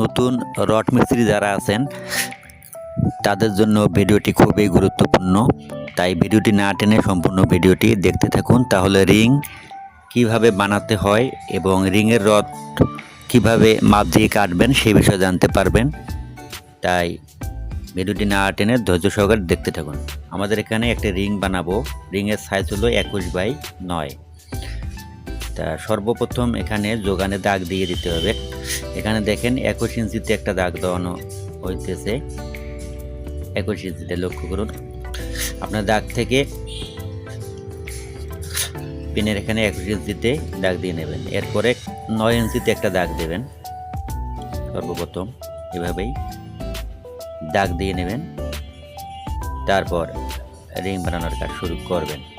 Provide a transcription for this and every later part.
নতুন রড মিস্ত্রি যারা আছেন, তাদের জন্য ভিডিওটি খুবই গুরুত্বপূর্ণ। তাই ভিডিওটি না টেনে সম্পূর্ণ ভিডিওটি দেখতে থাকুন। তাহলে রিং কীভাবে বানাতে হয় এবং রিংয়ের রড কীভাবে মাপ দিয়ে কাটবেন সেই বিষয়ে জানতে পারবেন। তাই ভিডিওটি না টেনে ধৈর্য সহকারে দেখতে থাকুন। আমাদের এখানে একটা রিং বানাবো। রিংয়ের সাইজ হলো একুশ বাই নয়। তা সর্বপ্রথম এখানে যোগানে দাগ দিয়ে দিতে হবে। এখানে দেখেন একুশ ইঞ্চিতে একটা দাগ দেওয়ানো হইতেছে। একুশ ইঞ্চিতে লক্ষ্য করুন। আপনার দাগ থেকে পিনের এখানে একুশ ইঞ্চিতে দাগ দিয়ে নেবেন। এরপরে নয় ইঞ্চিতে একটা দাগ দেবেন। সর্বপ্রথম এভাবেই দাগ দিয়ে নেবেন। তারপর রিং বানানোর কাজ শুরু করবেন।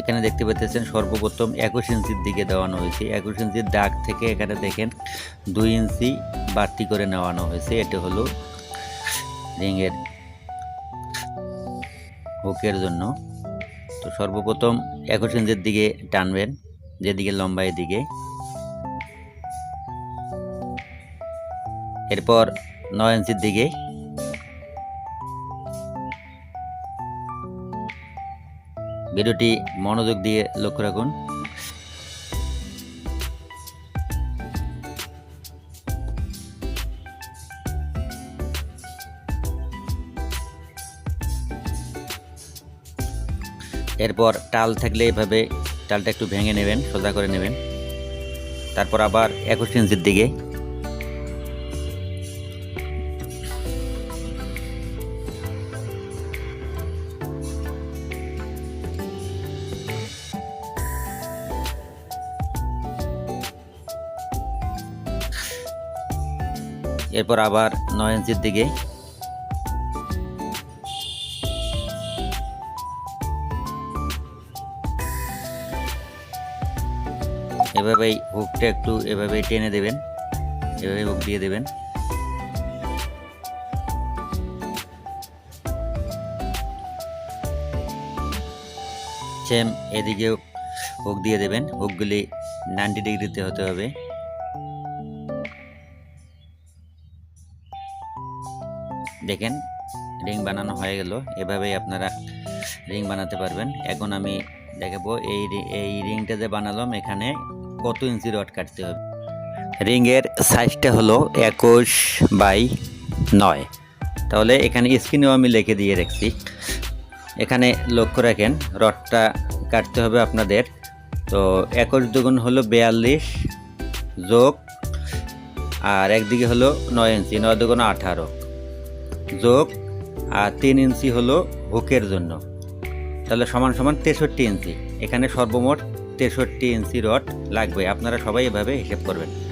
এখানে দেখতে পাচ্ছেন সর্বপ্রথম একুশ ইঞ্চির দিকে দেওয়ানো হয়েছে। একুশ ইঞ্চির দাগ থেকে এখানে দেখেন দুই ইঞ্চি বাড়তি করে নেওয়ানো হয়েছে। এটা হলো রিংয়ের হুকের জন্য। তো সর্বপ্রথম একুশ ইঞ্চির দিকে টানবেন, যেদিকে লম্বা এদিকে। এরপর নয় ইঞ্চির দিকে ভিডিওটি মনোযোগ দিয়ে লক্ষ্য রাখুন। এরপর টাল থাকলে এভাবে টালটা একটু ভেঙে নেবেন, সোজা করে নেবেন। তারপর আবার একুশ ইঞ্চির দিকে এরপর আবার নয় ইঞ্চির দিকে। এভাবেই হুকটা একটু এভাবে টেনে দেবেন এভাবে হুক দিয়ে দেবেন। সেম এদিকেও হুক দিয়ে দেবেন হুকগুলি নাইনটি ডিগ্রিতে হতে হবে। দেখেন, রিং বানানো হয়ে গেল। এভাবেই আপনারা রিং বানাতে পারবেন। এখন আমি দেখাবো এই এই রিংটা যে বানালাম, এখানে কত ইঞ্চি রড কাটতে হবে। রিংয়ের সাইজটা হলো একুশ বাই নয়। তাহলে এখানে স্ক্রিনেও আমি লিখে দিয়ে রাখছি। এখানে লক্ষ্য রাখেন, রডটা কাটতে হবে আপনাদের। তো একুশ দুগুণ হলো বিয়াল্লিশ যোগ, আর একদিকে হলো নয় ইঞ্চি, নয় দুগুণ আঠারো। যোগ আর তিন ইঞ্চি হলো হুকের জন্য। তাহলে সমান সমান তেষট্টি ইঞ্চি। এখানে সর্বমোট তেষট্টি ইঞ্চি রড লাগবে। আপনারা সবাই এভাবে হিসেব করবেন।